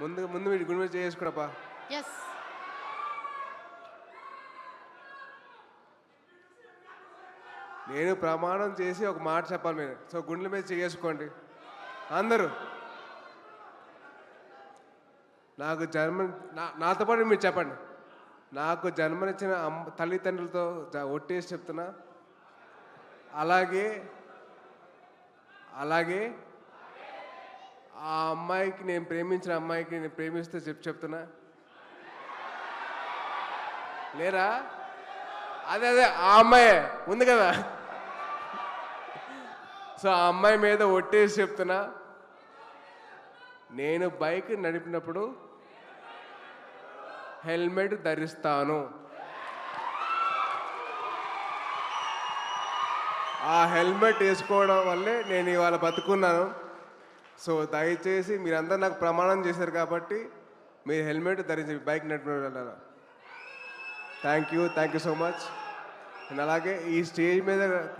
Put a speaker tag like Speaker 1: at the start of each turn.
Speaker 1: ముందు ముందు వీడి గుడి మీద చేసుకోడప్పా
Speaker 2: ఎస్
Speaker 1: నేను ప్రమాణం చేసి ఒక మాట చెప్పాలి మీరు సో గుండెల మీద చేసుకోండి అందరూ. నాకు జన్మ నా- నాతో పాటు మీరు చెప్పండి. నాకు జన్మనిచ్చిన అమ్మ తల్లిదండ్రులతో ఒట్టేసి చెప్తున్నా. అలాగే అలాగే ఆ అమ్మాయికి నేను ప్రేమించిన అమ్మాయికి నేను ప్రేమిస్తే చెప్పు చెప్తున్నా. లేరా? అదే అదే ఆ అమ్మాయే. ఉంది కదా? సో ఆ అమ్మాయి మీద ఒట్టేసి చెప్తున్నా. నేను బైక్ నడిపినప్పుడు హెల్మెట్ ధరిస్తాను. ఆ హెల్మెట్ వేసుకోవడం వల్లే నేను ఇవాళ బతుకున్నాను. సో దయచేసి మీరందరూ నాకు ప్రమాణం చేశారు కాబట్టి మీరు హెల్మెట్ ధరించి బైక్ నడిపిన thank you thank you so much and అలాగే ఈ స్టేజ్ మీద